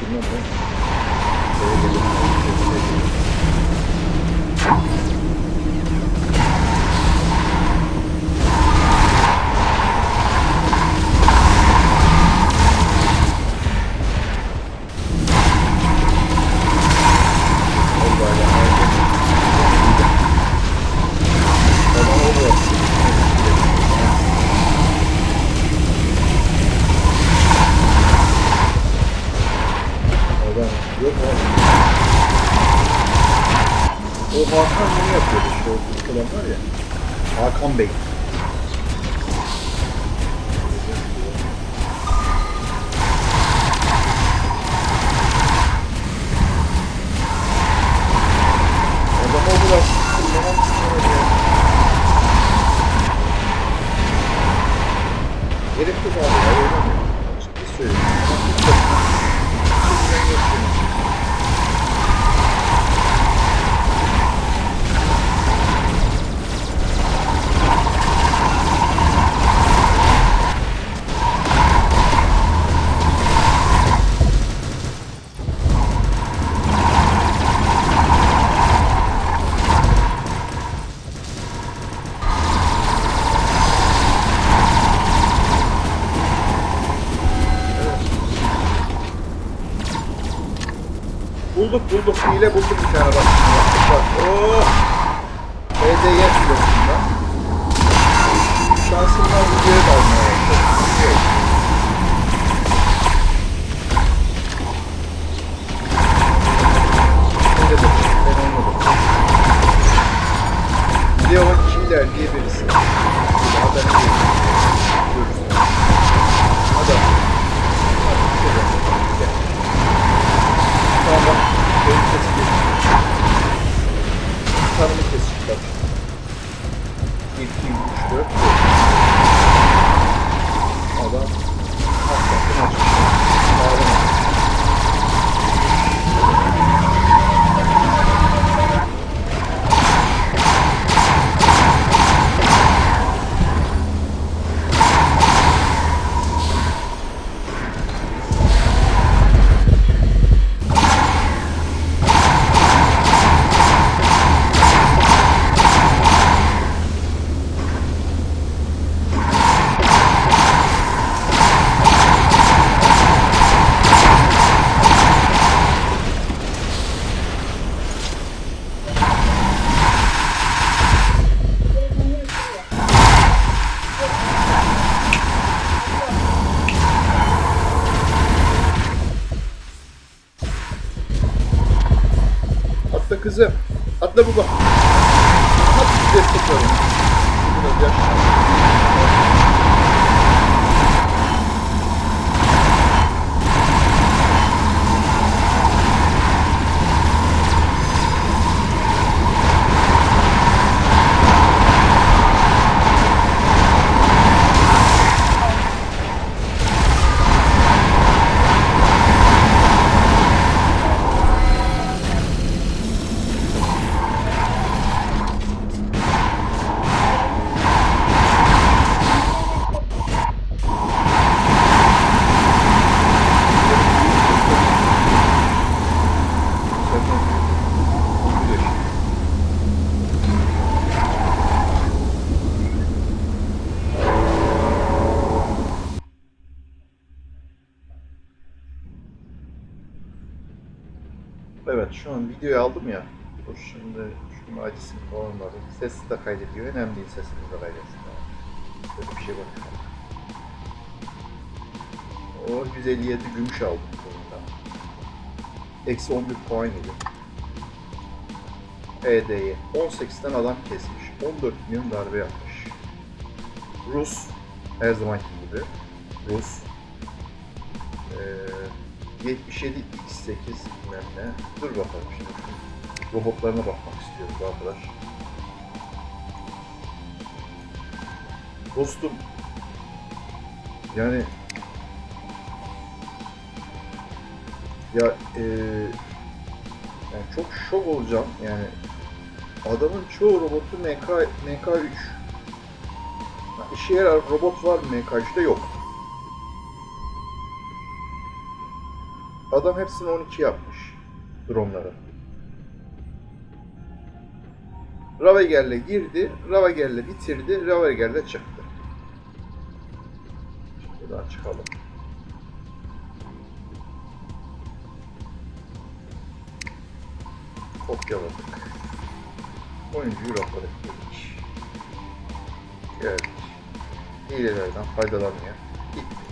Yok Hakan bunu yapıyordu şu olan var ya. Hakan Bey. Adama istemedi ya. Herif de abi ya oynamıyor. Ciddi söylüyorum. Bulduk bulduk hile bulduk bir tane bak. Bak oh. HDY filosunda. Şansımdan videoya da almaya başladım. Kesik bak. 1, 2, 3, 4, 5. kızım. Atla baba. Nasıl destek verin? Biraz yaşlı. Evet şu an videoyu aldım ya. Dur şimdi şunun acısını falan var. Sesi de kaydediyor. Önemli değil sesini de kaydetsin. Böyle bir şey var. O 157 gümüş aldım sonunda. Eksi 11 puan yedi. ED'ye 18'den adam kesmiş. 14 milyon darbe yapmış. Rus her zamanki gibi. Rus ee, 77 X8 bilmem ne. Dur bakalım şimdi. Robotlarına bakmak istiyoruz arkadaş. Dostum yani ya eee yani çok şok olacağım yani adamın çoğu robotu MK, MK3 Ya işe yarar robot var mı MK3'te yok Adam hepsini 12 yapmış. Dronları. Ravager'le girdi. Ravager'le bitirdi. Ravager'le çıktı. Buradan çıkalım. Kopyaladık. Oyuncuyu rapor ettik. Geldik. Hilelerden faydalanmıyor. Gitti.